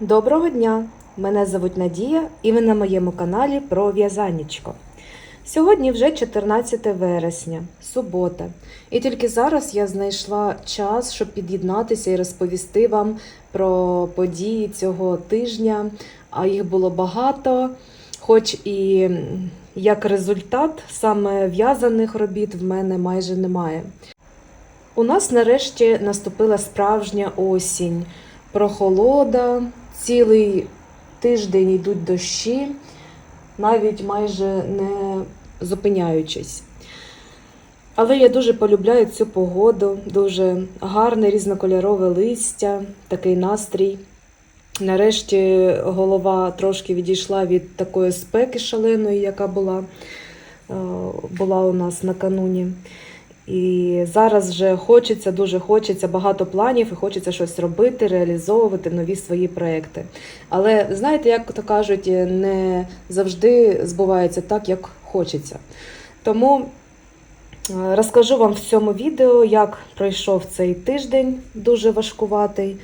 Доброго дня! Мене звуть Надія і ви на моєму каналі про в'язаннячко. Сьогодні вже 14 вересня, субота. І тільки зараз я знайшла час, щоб під'єднатися і розповісти вам про події цього тижня. А їх було багато, хоч і як результат саме в'язаних робіт в мене майже немає. У нас нарешті наступила справжня осінь, прохолода, цілий тиждень йдуть дощі, навіть майже не зупиняючись. Але я дуже полюбляю цю погоду, дуже гарне різнокольорове листя, такий настрій. Нарешті голова трошки відійшла від такої спеки шаленої, яка була, е, була у нас накануні. І зараз вже хочеться, дуже хочеться багато планів і хочеться щось робити, реалізовувати нові свої проекти. Але знаєте, як то кажуть, не завжди збувається так, як хочеться. Тому е, розкажу вам в цьому відео, як пройшов цей тиждень, дуже важкуватий.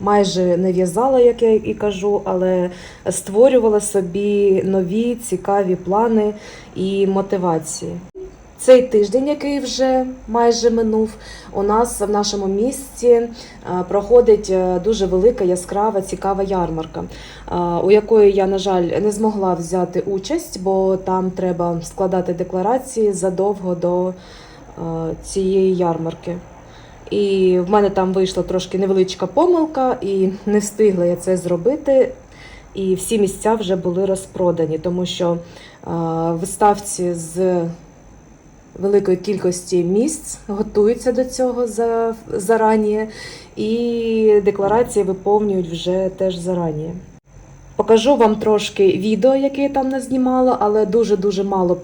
Майже не в'язала, як я і кажу, але створювала собі нові цікаві плани і мотивації. Цей тиждень, який вже майже минув, у нас в нашому місті е, проходить е, дуже велика, яскрава, цікава ярмарка, е, у якої я, на жаль, не змогла взяти участь, бо там треба складати декларації задовго до цієї ярмарки. І в мене там вийшла трошки невеличка помилка, і не встигла я це зробити. І всі місця вже були розпродані, тому що е, виставці з великої кількості місць готуються до цього за, зарані, і декларації виповнюють вже теж зарані. Покажу вам трошки відео, яке я там не знімала, але дуже-дуже мало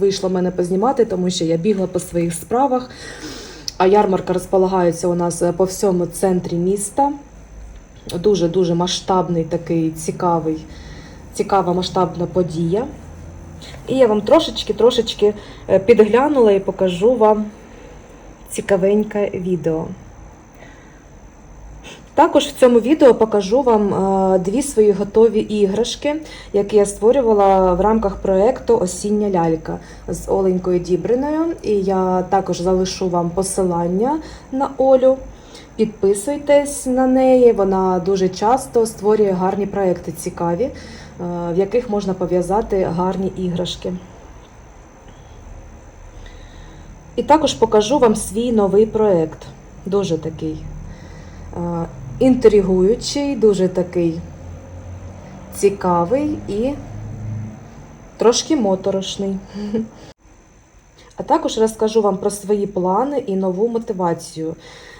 вийшло мене познімати, тому що я бігла по своїх справах. А ярмарка розполагається у нас по всьому центрі міста. Дуже-дуже масштабний такий цікавий, цікава масштабна подія. І я вам трошечки-трошечки е, підглянула і покажу вам цікавеньке відео. Також в цьому відео покажу вам е, дві свої готові іграшки, які я створювала в рамках проєкту Осіння лялька з Оленькою Дібриною. І я також залишу вам посилання на Олю. Підписуйтесь на неї, вона дуже часто створює гарні проекти цікаві, е, в яких можна пов'язати гарні іграшки. І також покажу вам свій новий проект. Дуже такий е, інтригуючий, дуже такий цікавий і трошки моторошний. А також розкажу вам про свої плани і нову мотивацію.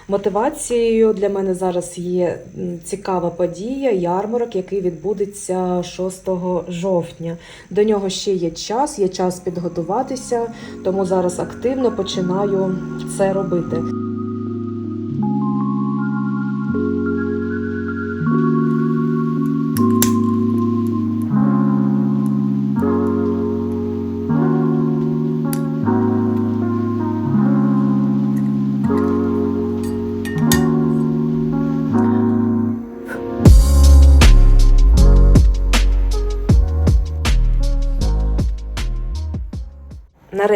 Мотивацією для мене зараз є цікава подія, ярмарок, який відбудеться 6 жовтня. До нього ще є час, є час підготуватися, тому зараз активно починаю це робити.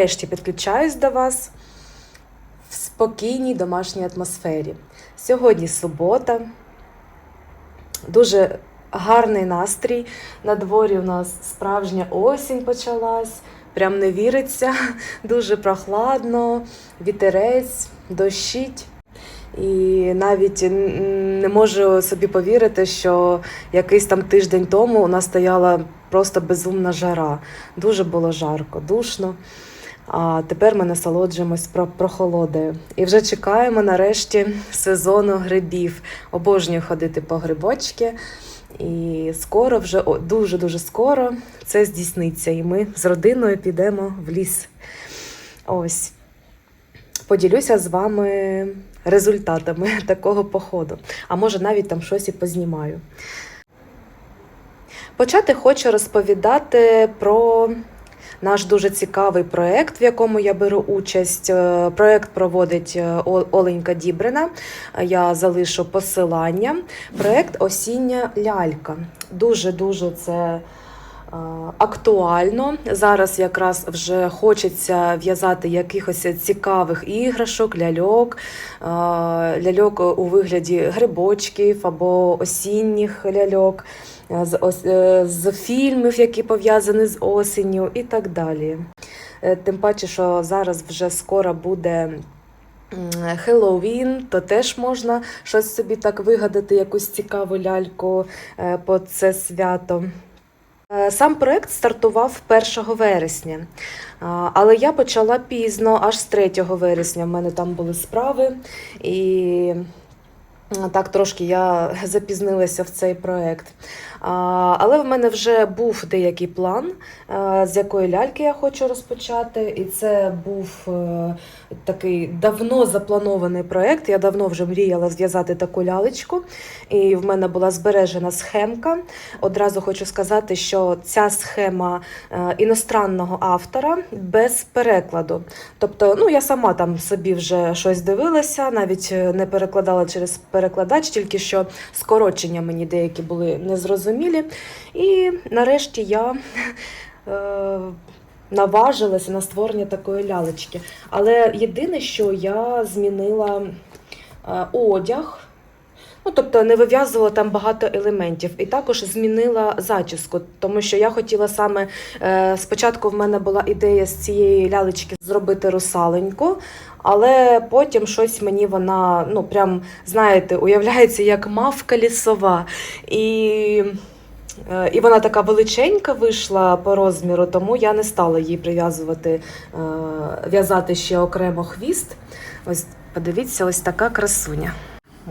Нарешті підключаюсь до вас в спокійній домашній атмосфері. Сьогодні субота, дуже гарний настрій. На дворі у нас справжня осінь почалась. Прям не віриться, дуже прохладно, вітерець, дощить. І навіть не можу собі повірити, що якийсь там тиждень тому у нас стояла просто безумна жара. Дуже було жарко, душно. А тепер ми насолоджуємось про прохолодою. І вже чекаємо нарешті сезону грибів. Обожнюю ходити по грибочки. І скоро, вже дуже-дуже скоро це здійсниться. І ми з родиною підемо в ліс. Ось. Поділюся з вами результатами такого походу. А може навіть там щось і познімаю. Почати хочу розповідати про наш дуже цікавий проект, в якому я беру участь. Е, Проект проводить е, Оленька Дібрина. Я залишу посилання. Проект Осіння лялька. Дуже дуже це. Е, Актуально зараз якраз вже хочеться в'язати якихось цікавих іграшок, ляльок, е, ляльок у вигляді грибочків або осінніх ляльок, е, з, з фільмів, які пов'язані з осінню, і так далі. Тим паче, що зараз вже скоро буде. Хеллоуін, то теж можна щось собі так вигадати, якусь цікаву ляльку по це свято. Е, Сам проект стартував 1 вересня, але я почала пізно, аж з 3 вересня. В мене там були справи, і е, так трошки я запізнилася в цей проект. Але в мене вже був деякий план, е, з якої ляльки я хочу розпочати. І це був е, такий давно запланований проект. Я давно вже мріяла зв'язати таку лялечку, і в мене була збережена схемка. Одразу хочу сказати, що ця схема е, іностранного автора без перекладу. Тобто, ну я сама там собі вже щось дивилася, навіть е, не перекладала через перекладач, тільки що скорочення мені деякі були незрозумілі. І нарешті я. е, Наважилася на створення такої лялечки. Але єдине, що я змінила е, одяг, Ну, тобто не вив'язувала там багато елементів, і також змінила зачіску, тому що я хотіла саме е, спочатку в мене була ідея з цієї лялечки зробити русаленьку, але потім щось мені вона, ну прям знаєте, уявляється як мавка лісова. І, е, і вона така величенька вийшла по розміру, тому я не стала їй прив'язувати, е, в'язати ще окремо хвіст. Ось подивіться, ось така красуня.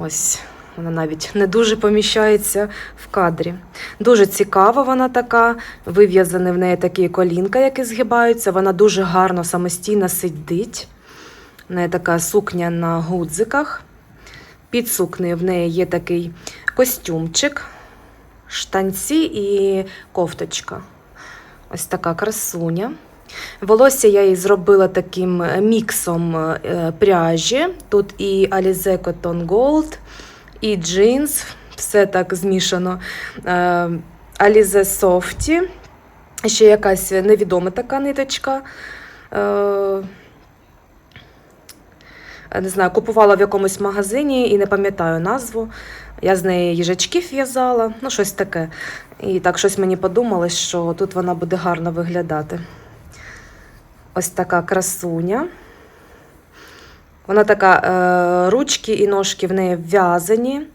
Ось. Вона навіть не дуже поміщається в кадрі. Дуже цікава вона така. Вив'язані в неї такі колінка, які згибаються. Вона дуже гарно самостійно сидить. В неї така сукня на гудзиках. Під сукнею в неї є такий костюмчик, штанці і кофточка. Ось така красуня. Волосся я їй зробила таким міксом е, пряжі. Тут і Alize Cotton Gold, і джинс, все так змішано. Е, Alize Softy, ще якась невідома така ниточка. Е, Не знаю, купувала в якомусь магазині і не пам'ятаю назву. Я з неї їжачків в'язала, ну щось таке. І так щось мені подумалось, що тут вона буде гарно виглядати. Ось така красуня. Вона така, е, ручки і ножки в неї в'язані.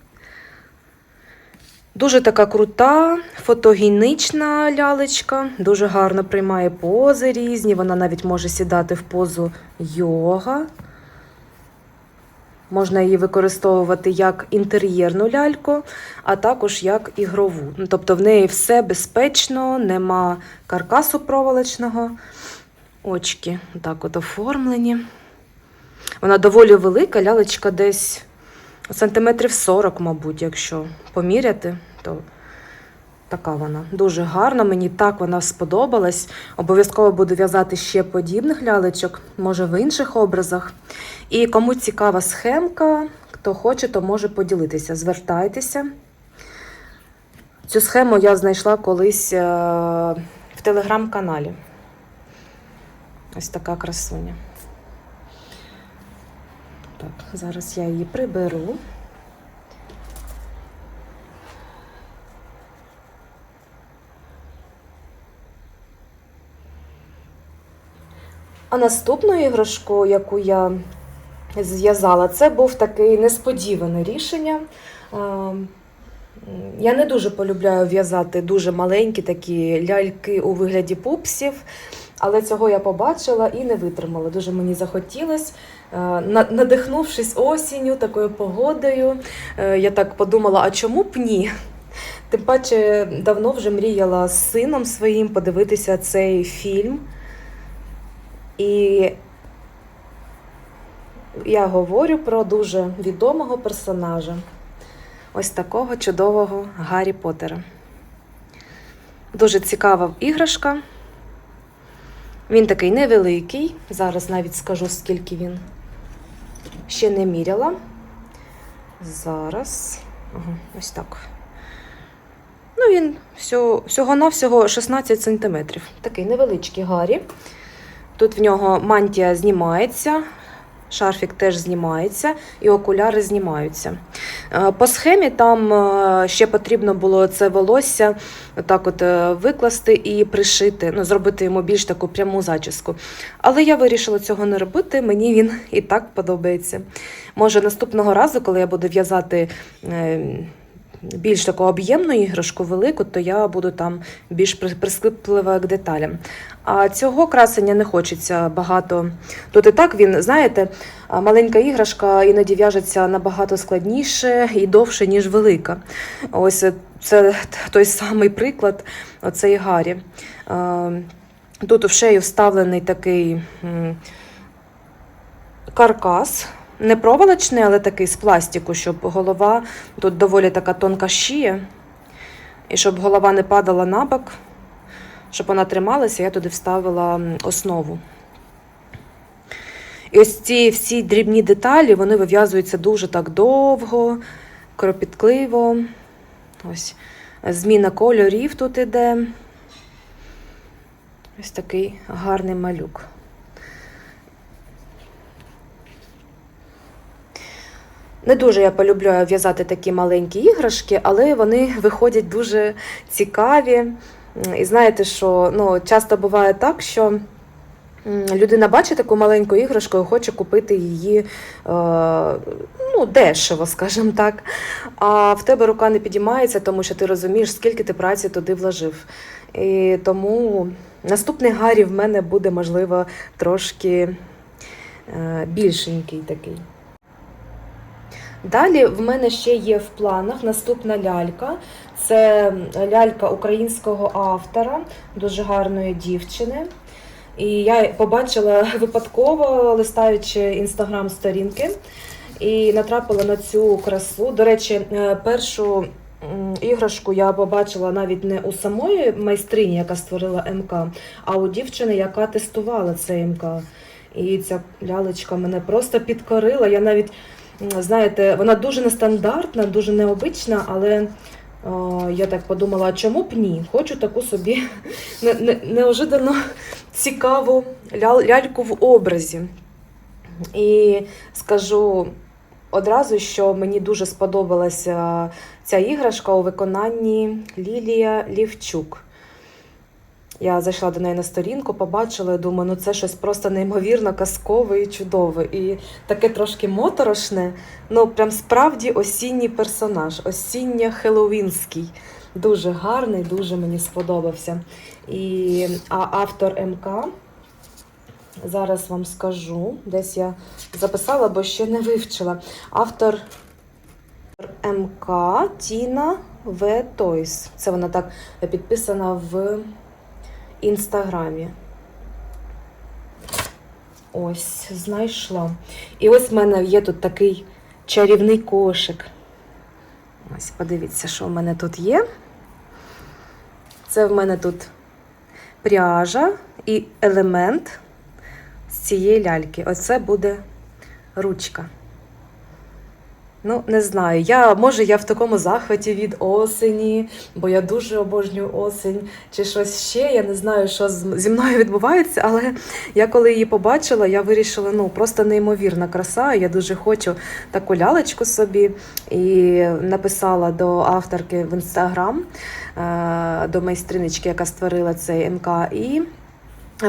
Дуже така крута, фотогенічна лялечка, дуже гарно приймає пози різні. Вона навіть може сідати в позу йога. Можна її використовувати як інтер'єрну ляльку, а також як ігрову. Ну, Тобто в неї все безпечно, нема каркасу проволочного. Очки так от оформлені. Вона доволі велика, лялечка десь сантиметрів 40, мабуть, якщо поміряти, то така вона. Дуже гарна, мені так вона сподобалась. Обов'язково буду в'язати ще подібних лялечок, може в інших образах. І кому цікава схемка, хто хоче, то може поділитися. Звертайтеся. Цю схему я знайшла колись е, в телеграм-каналі. Ось така красуня. Так, зараз я її приберу. А наступну іграшку, яку я зв'язала, це був такий несподіване рішення. Е, Я не дуже полюбляю в'язати дуже маленькі такі ляльки у вигляді пупсів, але цього я побачила і не витримала. Дуже мені захотілося. Е, Надихнувшись осінню, такою погодою, е, я так подумала: а чому б ні? Тим паче давно вже мріяла з сином своїм подивитися цей фільм. І я говорю про дуже відомого персонажа. Ось такого чудового Гаррі Поттера. Дуже цікава іграшка. Він такий невеликий. Зараз навіть скажу, скільки він. Ще не міряла. Зараз. Ага, ось так. Ну, він всього, всього-навсього 16 см. Такий невеличкий Гаррі. Тут в нього мантія знімається, шарфік теж знімається, і окуляри знімаються. Е, По схемі там е, ще потрібно було це волосся так от е, викласти і пришити, ну, зробити йому більш таку пряму зачіску. Але я вирішила цього не робити, мені він і так подобається. Може, наступного разу, коли я буду в'язати. Більш таку об'ємну іграшку велику, то я буду там більш при- прискіплива к деталям. А цього красення не хочеться багато. Тут і так він, знаєте, маленька іграшка іноді в'яжеться набагато складніше і довше, ніж велика. Ось е, це той самий приклад, оцей Гаррі. Тут в шею вставлений такий каркас. Не проволочний, але такий з пластику, щоб голова тут доволі така тонка шия, і щоб голова не падала на бок, щоб вона трималася, я туди вставила основу. І ось ці всі дрібні деталі вони вив'язуються дуже так довго, кропіткливо. Ось зміна кольорів тут іде. Ось такий гарний малюк. Не дуже я полюбляю в'язати такі маленькі іграшки, але вони виходять дуже цікаві. І знаєте, що ну, часто буває так, що людина бачить таку маленьку іграшку і хоче купити її е, ну, дешево, скажімо так. А в тебе рука не підіймається, тому що ти розумієш, скільки ти праці туди вложив. І тому наступний Гаррі в мене буде, можливо, трошки е, більшенький такий. Далі в мене ще є в планах наступна лялька. Це лялька українського автора, дуже гарної дівчини. І я побачила випадково, листаючи інстаграм-сторінки, і натрапила на цю красу. До речі, е, першу іграшку я побачила навіть не у самої майстрині, яка створила МК, а у дівчини, яка тестувала цей МК. І ця лялечка мене просто підкорила. Я навіть Знаєте, вона дуже нестандартна, дуже необична, але о, я так подумала, а чому б ні? Хочу таку собі не, не, неожиданно цікаву ля, ляльку в образі. І скажу одразу, що мені дуже сподобалася ця іграшка у виконанні Лілія Лівчук. Я зайшла до неї на сторінку, побачила і думаю, ну це щось просто неймовірно казкове і чудове. І таке трошки моторошне, ну прям справді осінній персонаж, осінньо-хеллоуінський. Дуже гарний, дуже мені сподобався. І а автор МК. Зараз вам скажу, десь я записала, бо ще не вивчила. Автор МК Тіна В. Тойс. Це вона так підписана в інстаграмі. Ось, знайшла. І ось в мене є тут такий чарівний кошик. Ось, подивіться, що в мене тут є. Це в мене тут пряжа і елемент з цієї ляльки. Оце буде ручка. Ну, не знаю. Я, може, я в такому захваті від осені, бо я дуже обожнюю осінь, чи щось ще. Я не знаю, що зі мною відбувається, але я коли її побачила, я вирішила, ну, просто неймовірна краса. Я дуже хочу таку лялечку собі. І написала до авторки в інстаграм, е, до майстринички, яка створила цей МК, і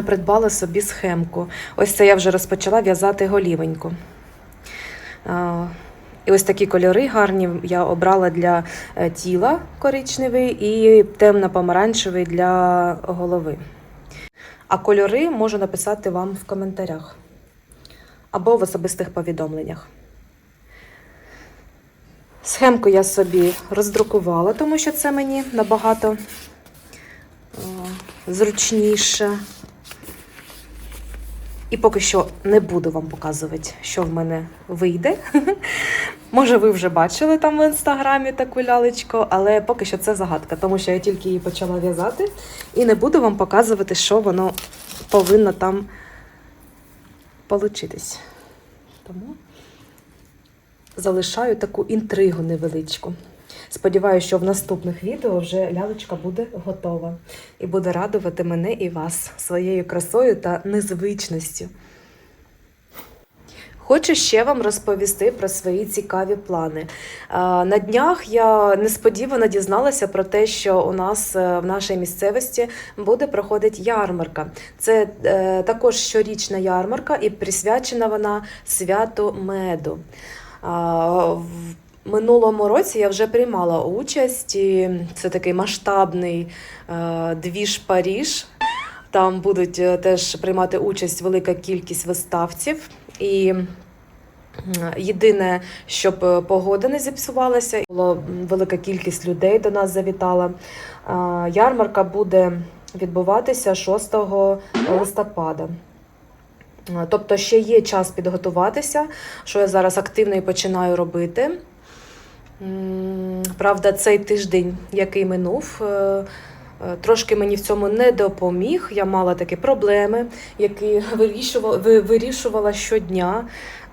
придбала собі схемку. Ось це я вже розпочала в'язати голівеньку. І ось такі кольори гарні я обрала для е, тіла коричневий і темно-помаранчевий для голови. А кольори можу написати вам в коментарях або в особистих повідомленнях. Схемку я собі роздрукувала, тому що це мені набагато е, зручніше. І поки що не буду вам показувати, що в мене вийде. Може, ви вже бачили там в інстаграмі таку лялечку, але поки що це загадка, тому що я тільки її почала в'язати і не буду вам показувати, що воно повинно там получитись. Тому залишаю таку інтригу невеличку. Сподіваюся, що в наступних відео вже лялечка буде готова і буде радувати мене і вас своєю красою та незвичністю. Хочу ще вам розповісти про свої цікаві плани. На днях я несподівано дізналася про те, що у нас е, в нашій місцевості буде проходити ярмарка. Це е, також щорічна ярмарка, і присвячена вона святу меду. В минулому році я вже приймала участь, і це такий масштабний е, двіж Паріж. Там будуть теж приймати участь велика кількість виставців. І єдине, щоб е, погода не зіпсувалася, була велика кількість людей до нас завітала. Ярмарка буде відбуватися 6 листопада. Тобто ще є час підготуватися, що я зараз активно і починаю робити. Правда, цей тиждень, який минув, е, трошки мені в цьому не допоміг. Я мала такі проблеми, які вирішувала, вирішувала щодня.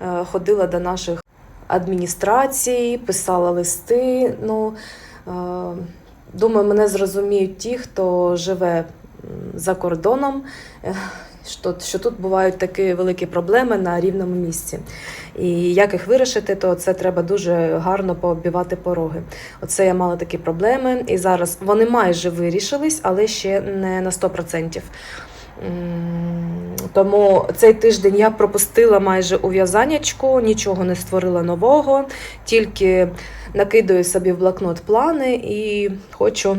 Е, Ходила до наших адміністрацій, писала листи. Ну, е, думаю, мене зрозуміють ті, хто живе за кордоном. е, що тут бувають такі великі проблеми на рівному місці. І як їх вирішити, то це треба дуже гарно пооббивати пороги. Оце я мала такі проблеми, і зараз вони майже вирішились, але ще не на 100%. Тому цей тиждень я пропустила майже у в'язанячку, нічого не створила нового, тільки накидаю собі в блокнот плани і хочу.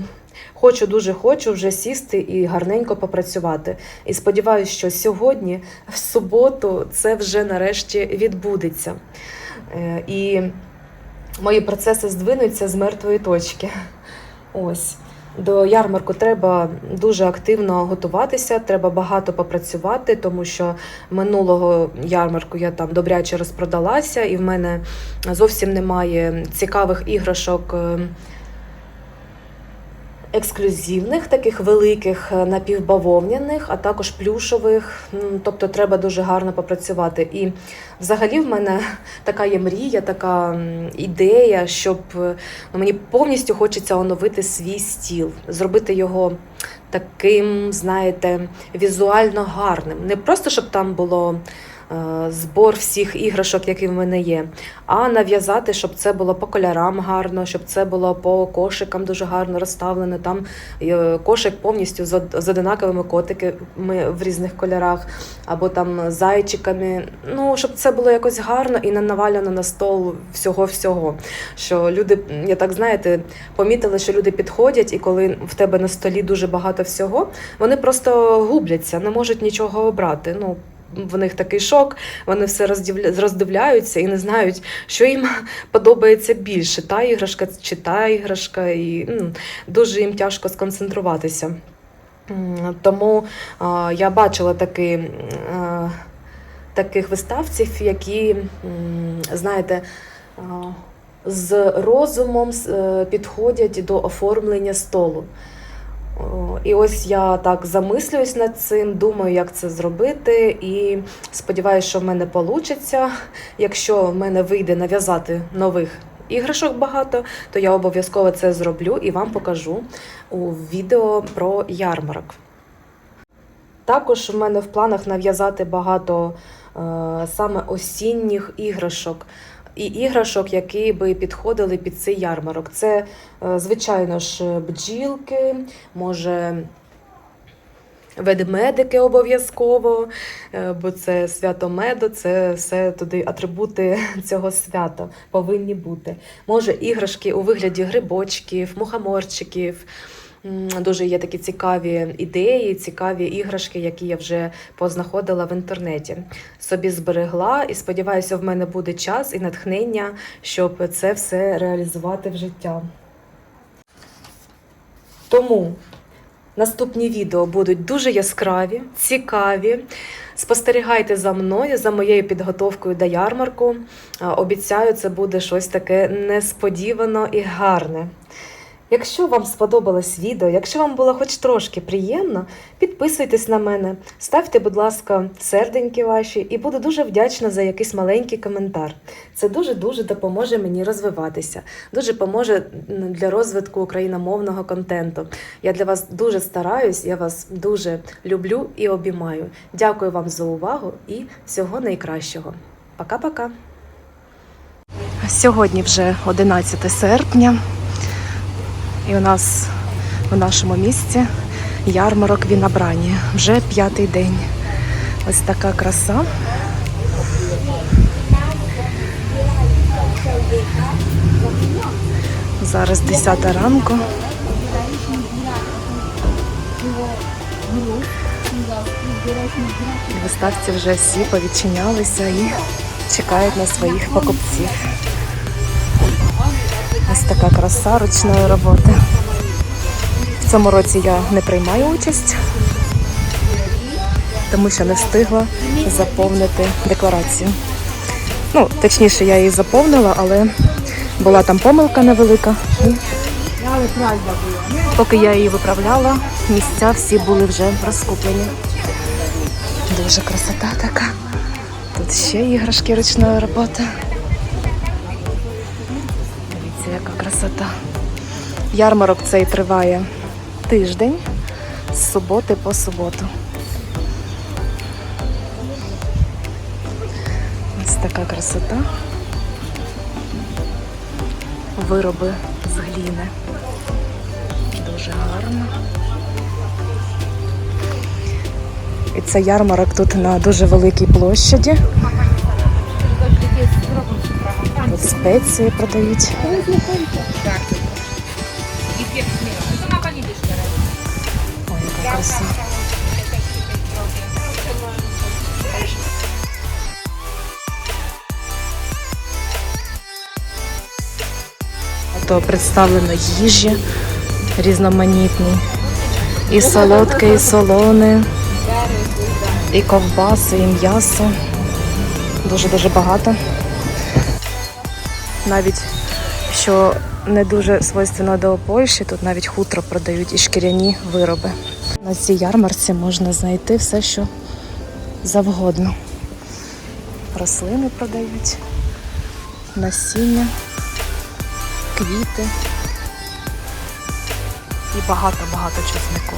Хочу, дуже хочу вже сісти і гарненько попрацювати. І сподіваюся, що сьогодні, в суботу, це вже нарешті відбудеться. Е, І мої процеси здвинуться з мертвої точки. Ось. До ярмарку треба дуже активно готуватися, треба багато попрацювати, тому що минулого ярмарку я там добряче розпродалася, і в мене зовсім немає цікавих іграшок. Ексклюзивних, таких великих е, напівбавовняних, а також плюшових. Тобто треба дуже гарно попрацювати. І взагалі в мене така є мрія, така ідея, щоб е, ну, мені повністю хочеться оновити свій стіл, зробити його таким, знаєте, візуально гарним. Не просто щоб там було. Е, Збор всіх іграшок, які в мене є, а нав'язати, щоб це було по кольорам гарно, щоб це було по кошикам дуже гарно розставлено. Там е, кошик повністю з од- з одинаковими котиками в різних кольорах, або там зайчиками. Ну, щоб це було якось гарно і не навалено на стол всього-всього. Що люди, я так знаєте, помітили, що люди підходять, і коли в тебе на столі дуже багато всього, вони просто губляться, не можуть нічого обрати. Ну, в них такий шок, вони все роздивляються і не знають, що їм подобається більше, та іграшка чи та іграшка, і м, дуже їм тяжко сконцентруватися. Тому я бачила таки, а, таких виставців, які, знаєте, з розумом е, підходять до оформлення столу. І ось я так замислююсь над цим, думаю, як це зробити, і сподіваюся, що в мене вийде. Якщо в мене вийде нав'язати нових іграшок багато, то я обов'язково це зроблю і вам покажу у відео про ярмарок. Також в мене в планах нав'язати багато е, саме осінніх іграшок. І іграшок, які би підходили під цей ярмарок. Це, е, звичайно ж, бджілки, може, ведмедики обов'язково, е, бо це свято меду, це все туди атрибути цього свята повинні бути. Може, іграшки у вигляді грибочків, мухоморчиків. Дуже є такі цікаві ідеї, цікаві іграшки, які я вже познаходила в інтернеті. Собі зберегла і сподіваюся, в мене буде час і натхнення, щоб це все реалізувати в життя. Тому наступні відео будуть дуже яскраві, цікаві. Спостерігайте за мною, за моєю підготовкою до ярмарку. Обіцяю, це буде щось таке несподівано і гарне. Якщо вам сподобалось відео, якщо вам було хоч трошки приємно, підписуйтесь на мене, ставте, будь ласка, серденьки ваші, і буду дуже вдячна за якийсь маленький коментар. Це дуже-дуже допоможе мені розвиватися, дуже поможе для розвитку україномовного контенту. Я для вас дуже стараюсь, я вас дуже люблю і обіймаю. Дякую вам за увагу і всього найкращого. Пока-пока. Сьогодні вже 11 серпня. І у нас в нашому місті ярмарок Вінобрані. Вже п'ятий день. Ось така краса. Зараз 10 ранку. Виставці вже всі повідчинялися і чекають на своїх покупців. Така краса ручної роботи. В цьому році я не приймаю участь, тому що не встигла заповнити декларацію. Ну, точніше, я її заповнила, але була там помилка невелика. Поки я її виправляла, місця всі були вже розкуплені. Дуже красота така. Тут ще іграшки ручної роботи. Яка красота. Ярмарок цей триває тиждень з суботи по суботу. Ось така красота. Вироби з гліни. Дуже гарно. І це ярмарок тут на дуже великій площаді. Спеції продають. Ой, яка краса. То представлено їжі різноманітні. І солодке, і солоне, і ковбаси, і м'ясо. Дуже-дуже багато. Навіть що не дуже свойственно до Польщі, тут навіть хутро продають і шкіряні вироби. На цій ярмарці можна знайти все, що завгодно. Рослини продають, насіння, квіти і багато-багато чеснику.